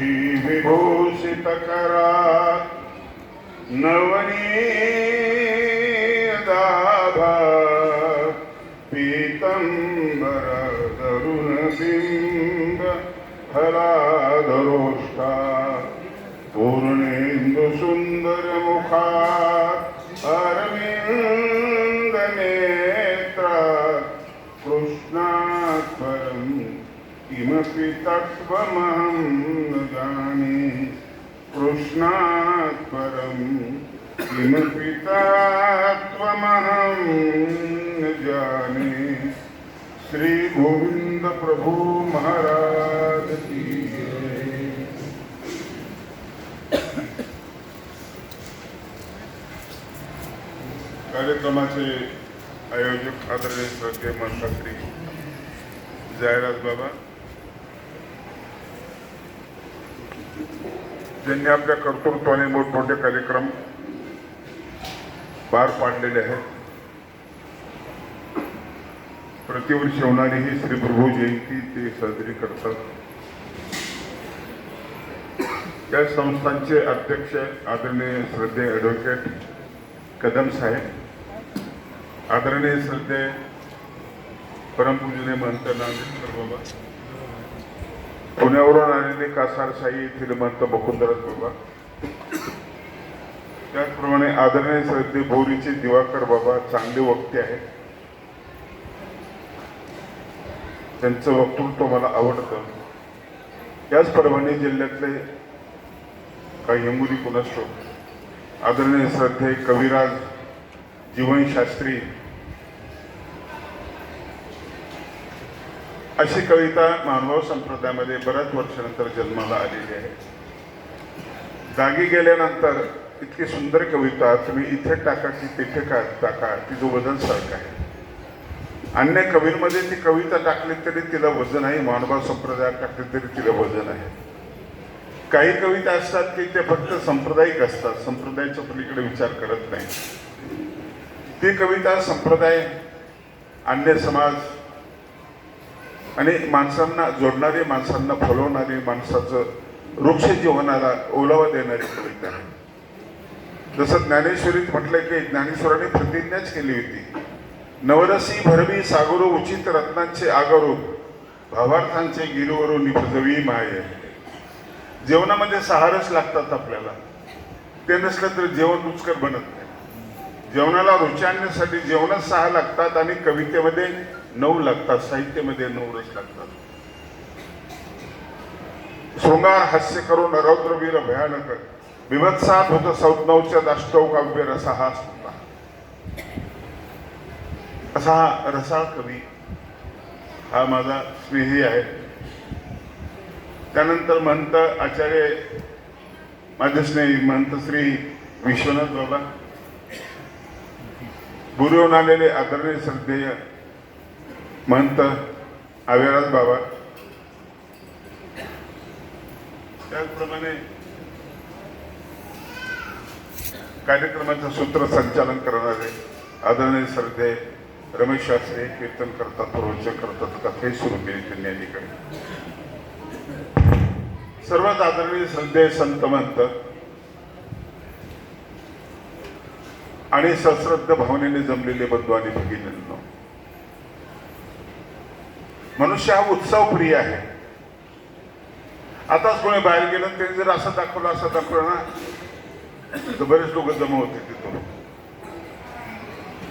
तुझी विभूषित करा नवनीदाभा पीतंबर किमपि तत्त्वमहं न जाने। कृष्णात् परं किमपि तत्त्वमहं न जाने। श्री महाराज की कार्यक्रमाचे आयोजक आदरणीय श्रद्धे मंत्री जयराज बाबा ज्यांनी आपल्या कर्तृत्वाने मोठमोठे कार्यक्रम पार पाडलेले आहेत. प्रतिवर्षी होणारी ही श्री प्रभू जयंती ते साजरी करतात. या संस्थांचे अध्यक्ष आदरणीय श्रद्धे ॲडव्होकेट कदम साहेब आदरणीय श्रद्धे परमपूजने महंत नांदेडकर बाबा पुण्यावरून आलेले कासार साई येथील महंत मुकुंदरस बाबा. त्याचप्रमाणे आदरणीय श्रद्धे बोरीचे दिवाकर बाबा चांगले वक्ते आहेत. त्यांचं वक्तृत्व मला आवडतं. त्याच परभणी जिल्ह्यातले काही यमुदी कुणस्टो आदरणीय श्रद्धे कविराज जीवनशास्त्री अशी कविता मानव संप्रदायामध्ये बऱ्याच वर्षानंतर जन्माला आलेली आहे. जागी गेल्यानंतर इतकी सुंदर कविता तुम्ही इथे टाका की तिथे का टाका तिचं वजन सारखं आहे. अन्य कवींमध्ये ती कविता टाकली तरी तिला वजन आहे मानवा संप्रदायात टाकली तरी तिला वजन आहे. काही कविता असतात की ते फक्त सांप्रदायिक असतात संप्रदायाच्या पलीकडे विचार करत नाही. ती कविता संप्रदाय अन्य समाज आणि माणसांना जोडणारे माणसांना फुलवणारे माणसाचं वृक्ष जीवनाला ओलावा देणारी कविता आहे. जसं ज्ञानेश्वरीत म्हटलं की ज्ञानेश्वराने प्रतिज्ञाच केली होती. नवरसी भरवी सागरो उचित रत्नांचे आगरो भावार्थांचे गिरवरू निपजवी माय. जेवणामध्ये सहारच लागतात आपल्याला. ते नसलं तर जेवण रुचकर बनत नाही. जेवणाला रुची आणण्यासाठी जेवणच सहा लागतात आणि कवितेमध्ये नऊ लागतात साहित्यामध्ये नऊ रस लागतात. शृंगार हास्य करून रौद्रवीर भयानक. विभत्सात होत सौज्ञवच्या दाष्टव काव्य रसा हा होता असा हा रसा कवी हा माझा स्नेही आहे. त्यानंतर महंत आचार्य माझे स्नेही महंत श्री विश्वनाथ बाबा. गुरुवून आलेले आदरणीय श्रद्धेय महंत आवेराज बाबा. त्याचप्रमाणे कार्यक्रमाचं सूत्रसंचालन करणारे आदरणीय श्रद्धे रमेश शास्त्री कीर्तन करतात प्रवचन करतात कथाही सुरू केली त्यांनी अलीकडे. सर्वात आदरणीय श्रद्धे संत महंत आणि सश्रद्ध भावनेने जमलेले बंधू आणि भगिनींनो मनुष्य हा उत्सव प्रिय आहे. आताच कोणी बाहेर गेलं त्यांनी जर असं दाखवलं असं दाखवलं ना तर बरेच लोक जमा होते तिथून.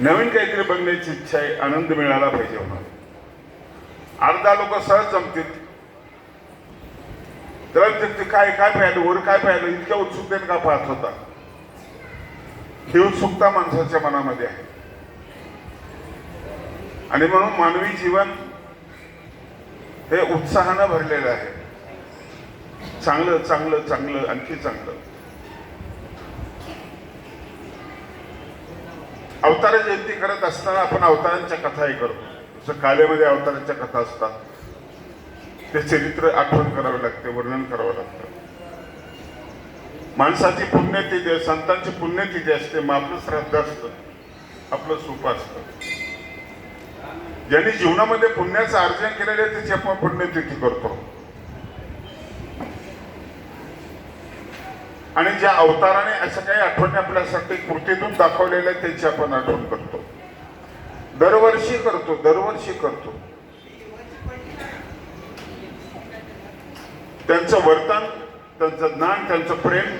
नवीन काहीतरी बघण्याची इच्छा आहे आनंद मिळाला पाहिजे म्हणून अर्धा लोक सहज जमतील. त्याला ते काय काय पाहिलं वर काय पाहिलं इतक्या उत्सुकतेने का पाहत होता? ही उत्सुकता माणसाच्या मनामध्ये आहे. आणि म्हणून मानवी जीवन हे उत्साहानं भरलेलं आहे. चांगलं चांगलं चांगलं आणखी चांगलं. अवतार जयंती करत असताना आपण अवतारांच्या कथाही करतो. जसं कालेमध्ये अवतारांच्या कथा असतात. ते चरित्र आठवण करावे लागते वर्णन करावं लागतं. माणसाची पुण्यतिथी संतांची पुण्यतिथी असते मग आपलं श्रद्धा असतं आपलं सुख असतं. ज्यांनी जीवनामध्ये पुण्याचं अर्जन केलेलं आहे त्याची आपण पुण्यतिथी करतो. आणि ज्या अवताराने अशा काही आठवणी आपल्यासाठी कृतीतून दाखवलेल्या आहेत त्याची आपण आठवण करतो. दरवर्षी करतो दरवर्षी करतो. त्यांचं वर्तन त्यांचं ज्ञान त्यांचं प्रेम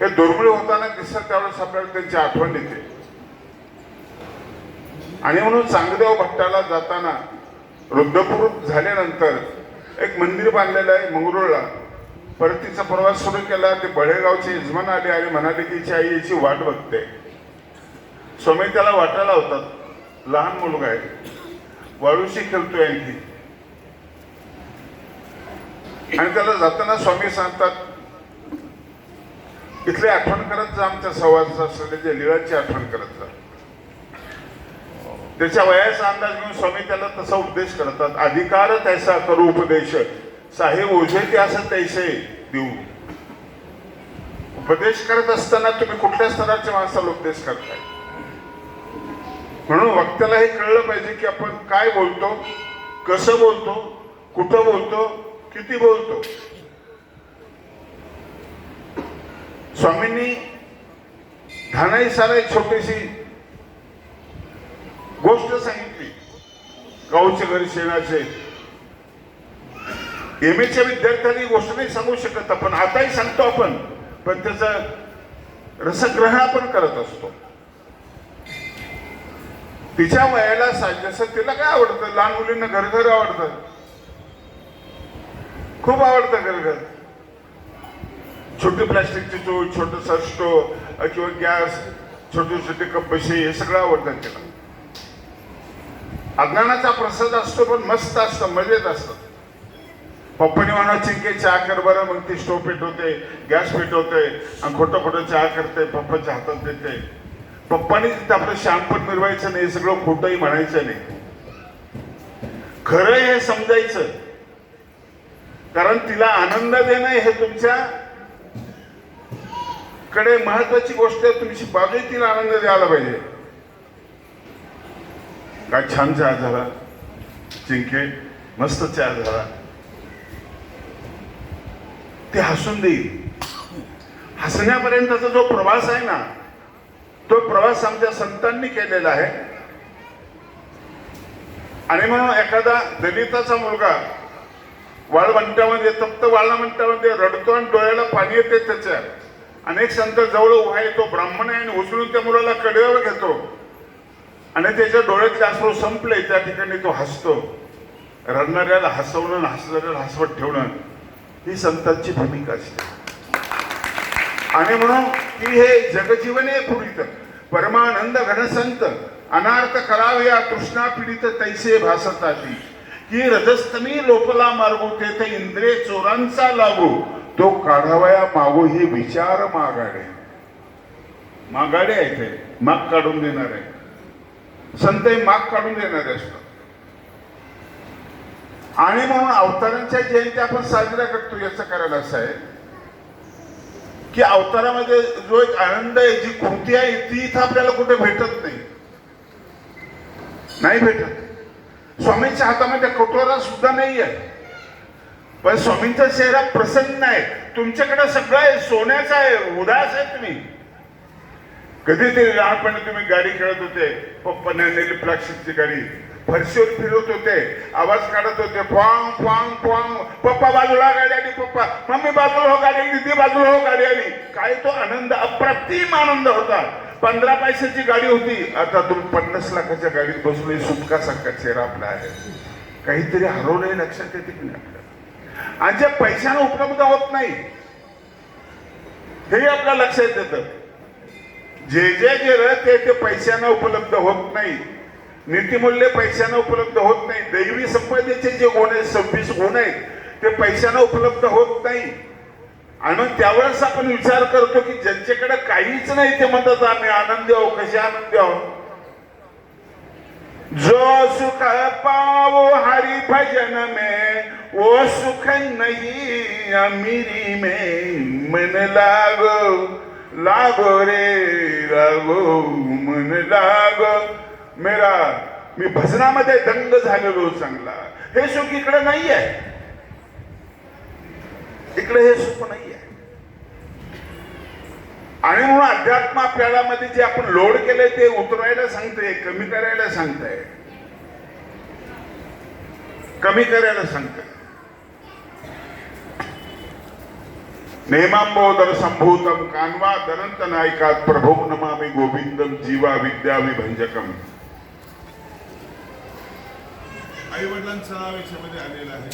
हे दुर्मिळ होताना दिसत त्यावेळेस आपल्याला त्यांची आठवण येते. आणि म्हणून चांगदेव भट्टाला जाताना रुद्रपूर झाल्यानंतर एक मंदिर बांधलेलं आहे मंगरुळला. परतीचा प्रवास सुरू केला ते बळेगावचे यजमान आले आणि म्हणाले की हिची आई याची वाट बघते. स्वामी त्याला वाटायला होतात लहान मुलगा आहे. वाळूशी खेळतोय आणखी. आणि त्याला जाताना स्वामी सांगतात इथले आठवण करत जा आमच्या सहवास असलेल्या लीळाची आठवण करत जा. त्याच्या वयाचा अंदाज घेऊन स्वामी त्याला तसा उपदेश करतात. अधिकार त्याचा करू उपदेश. साहेब ओझे ते असं तैसे देऊ. उपदेश करत असताना तुम्ही कुठल्या स्तराच्या माणसाला उपदेश करताय? म्हणून वक्त्याला हे कळलं पाहिजे की आपण काय बोलतो कसं बोलतो कुठं बोलतो किती बोलतो. स्वामींनी धानाई सारा एक छोटीशी गोष्ट सांगितली. गावचे घरी शेणाचे एम एच्या विद्यार्थ्यांनी गोष्ट नाही सांगू शकत आपण. आताही सांगतो आपण. पण त्याचं रसग्रहण आपण करत असतो. तिच्या वयाला सा- जसं तिला काय आवडतं? लहान मुलींना घर घर आवडतं. खूप आवडतं घर घर छोटी प्लास्टिकची चोळ छोटं स्टोव किंवा गॅस छोटे छोटे कपशी हे सगळं आवडतं तिला. अज्ञानाचा प्रसाद असतो पण मस्त असतं मजेत असतं. पप्पानी म्हणा चिंके चहा कर बरं. मग ती स्टोव पेटवते गॅस पेटवते आणि खोटं खोटं चहा करते पप्पाच्या हातात देते. पप्पानी तिथे आपलं शांतपण मिरवायचं नाही हे सगळं खोटंही म्हणायचं नाही. खरं हे समजायचं. कारण तिला आनंद देणं हे तुमच्या कडे महत्वाची गोष्ट आहे तुमची बाजूही तिला आनंद द्यायला पाहिजे. काय छान चहा झाला. चिंके मस्त चहा झाला. ते हसून देईल. हसण्यापर्यंतचा जो प्रवास आहे ना तो प्रवास आमच्या संतांनी केलेला आहे. आणि मग एखादा दलिताचा मुलगा वाळवंटामध्ये तप्त वाळवंटामध्ये रडतो आणि डोळ्याला पाणी येते त्याच्या. अनेक संत जवळ उभा येतो ब्राह्मण आहे आणि उचलून त्या मुलाला कडेवर घेतो. आणि त्याच्या डोळ्यातले अश्रू संपले त्या ठिकाणी तो हसतो. रडणाऱ्याला हसवणं हसणाऱ्याला हसवत ठेवणं ही संतांची भूमिका असते. आणि म्हणून की हे जगजीवन आहे पुरीत परमानंद घनसंत अनार्थ कराव या तृष्णा पीडित तैसे भासताती. की रजस्तमी लोपला मार्गो तेथे इंद्रे चोरांचा लागू. तो काढावया मागो ही विचार मागाडे. मागाडे आहे ते. माग काढून देणार. आहे संतही माग काढून देणारे असतात आणि म्हणून अवतारांच्या जयंती आपण साजऱ्या करतो याचं कारण असं आहे की अवतारामध्ये जो एक आनंद आहे जी कृती आहे ती इथं आपल्याला कुठे भेटत नाही. नाही भेटत. स्वामींच्या हातामध्ये कटोरा सुद्धा नाही आहे. पण स्वामींचा चेहरा प्रसन्न आहे. तुमच्याकडे सगळं आहे सोन्याचा आहे उदास आहे तुम्ही. कधीतरी लहानपणी तुम्ही गाडी खेळत होते? पप्पाने आणलेली प्लास्टिकची गाडी. फरशीवर फिरवत होते. आवाज काढत होते. फॉंग फॉंग फॉंग पप्पा बाजूला गाडी आली पप्पा. मम्मी बाजूला हो गाडी आली दिदी बाजूला हो गाडी आली. काय तो आनंद अप्रतिम आनंद होता. पंधरा पैशाची गाडी होती. आता तुम्ही पन्नास लाखाच्या गाडीत बसून सुटका सारखा चेहरा आपला आहे. काहीतरी हरवलंय लक्षात येते की नाही आपल्याला? आणि ज्या पैशानं उपलब्ध होत नाही हे आपल्या लक्षात येतं. जे जे जे रथ आहे ते पैशानं उपलब्ध होत नाही. नीतिमूल्य पैशानं उपलब्ध होत नाही. दैवी संपदेचे जे गुण आहेत सव्वीस गुण आहेत ते पैशानं उपलब्ध होत नाही. आणि त्यावेळेस आपण विचार करतो की ज्यांच्याकडे काहीच नाही ते म्हणतात आम्ही आनंदी आहो कसे आनंदी आहो जो सुख पावो हरी भजन में वो सुख नाही अमिरी में मन लागो लागो रे लागो मन लाग. मेरा मी भजनामध्ये दंग झालेलो चांगला. हे सुख इकडे नाही आहे इकडे हे सुख नाही आहे आणि म्हणून अध्यात्म आपल्याला मध्ये जे आपण लोड केले ते उतरायला सांगते कमी करायला सांगताय. कमी करायला सांगते नेमांबोदर संभूतम कान्वा दनंत नायकात प्रभो नमामि गोविंदम जीवा विद्या विभंजकम आई वडिलांचा नाव याच्यामध्ये आलेलं आहे.